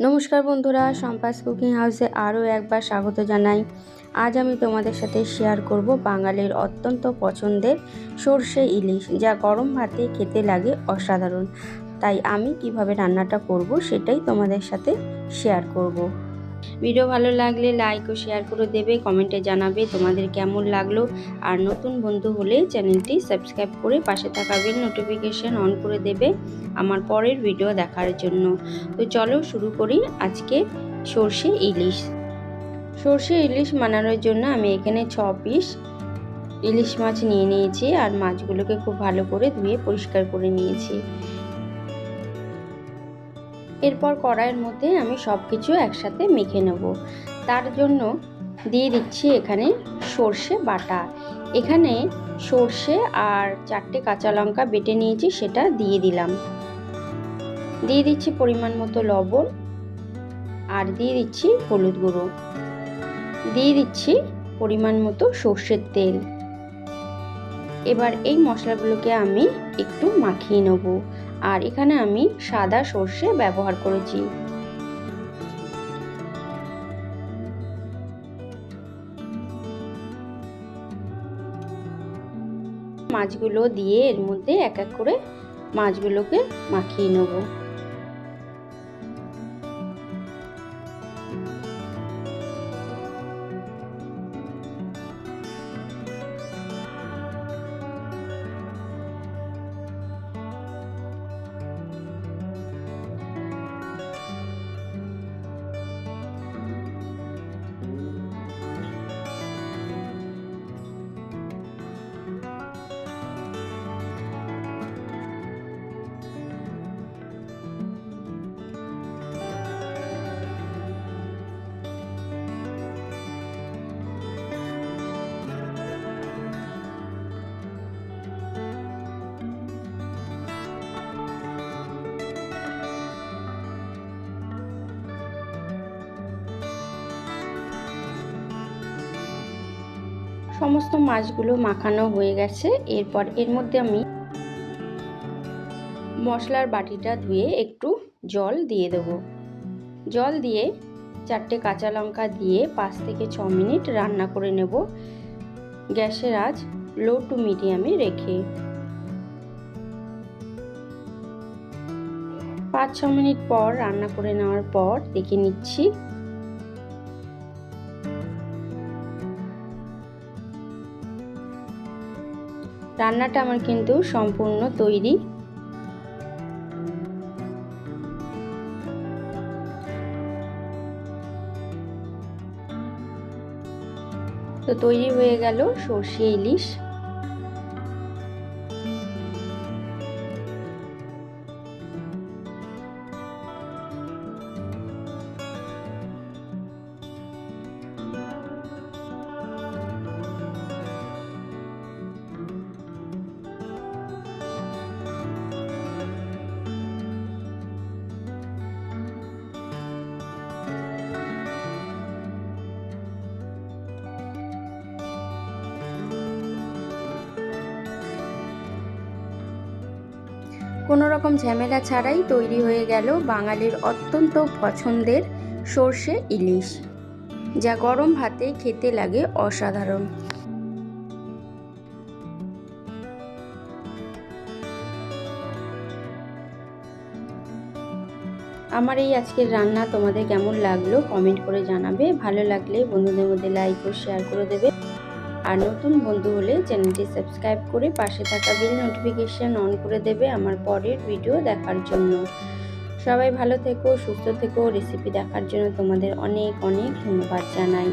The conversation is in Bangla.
নমস্কার বন্ধুরা সম্পাস কুকিং হাউসে আরও একবার স্বাগত জানাই আজ আমি তোমাদের সাথে শেয়ার করব বাঙালির অত্যন্ত পছন্দের সর্ষে ইলিশ, যা গরম ভাতে খেতে লাগে অসাধারণ তাই আমি কীভাবে রান্নাটা করব সেটাই তোমাদের সাথে শেয়ার করব। ভিডিও ভালো লাগলে লাইক ও শেয়ার করে দেবে কমেন্টে জানাবে তোমাদের কেমন লাগল। আর নতুন বন্ধু হলে চ্যানেলটি সাবস্ক্রাইব করে পাশে থাকা বেল নোটিফিকেশান অন করে দেবে আমার পরের ভিডিও দেখার জন্য। তো চলো শুরু করি আজকে সর্ষে ইলিশ। সর্ষে ইলিশ বানানোর জন্য আমি এখানে ছ পিস ইলিশ মাছ নিয়ে নিয়েছি আর মাছগুলোকে খুব ভালো করে ধুয়ে পরিষ্কার করে নিয়েছি। এরপর কড়াইয়ের মধ্যে আমি সব কিছু একসাথে মেখে নেব। তার জন্য দিয়ে দিচ্ছি এখানে সর্ষে বাটা। এখানে সর্ষে আর চারটে কাঁচা লঙ্কা বেটে নিয়েছি, সেটা দিয়ে দিলাম। দিয়ে দিচ্ছি পরিমাণ মতো লবণ আর দিয়ে দিচ্ছি হলুদ গুঁড়ো। দিয়ে দিচ্ছি পরিমাণ মতো সর্ষের তেল। এবার এই মশলাগুলোকে আমি একটু মাখিয়ে নেব। আর এখানে আমি সাদা সর্ষে ব্যবহার করেছি। মাছগুলো দিয়ে এর মধ্যে এক এক করে মাছগুলোকে মাখিয়ে নেব। সমস্ত মাছগুলো মাখানো হয়ে গেছে। এরপর এর মধ্যে আমি মশলার বাটিটা ধুয়ে একটু জল দিয়ে দেবো। জল দিয়ে চারটে কাঁচা লঙ্কা দিয়ে পাঁচ থেকে ছ মিনিট রান্না করে নেব। গ্যাসের আজ লো টু মিডিয়ামে রেখে পাঁচ ছ মিনিট পর রান্না করে নেওয়ার পর দেখে নিচ্ছি রান্নাটা আমার কিন্তু সম্পূর্ণ তৈরি। তো তৈরি হয়ে গেল সর্ষে ইলিশ। কোনো রকম ঝামেলা ছাড়াই তৈরি হয়ে গেল বাঙালির অত্যন্ত পছন্দের সর্ষে ইলিশ, যা গরম ভাতে খেতে লাগে অসাধারণ। আমার এই আজকের রান্না তোমাদের কেমন লাগল কমেন্ট করে জানাবে। ভালো লাগলে বন্ধুদের মধ্যে লাইক ও শেয়ার করে দেবে। আর নতুন বন্ধু হলে চ্যানেলটি সাবস্ক্রাইব করে পাশে থাকা বিল নোটিফিকেশান অন করে দেবে আমার পরের ভিডিও দেখার জন্য। সবাই ভালো থেকো, সুস্থ থেকো। রেসিপি দেখার জন্য তোমাদের অনেক অনেক ধন্যবাদ জানাই।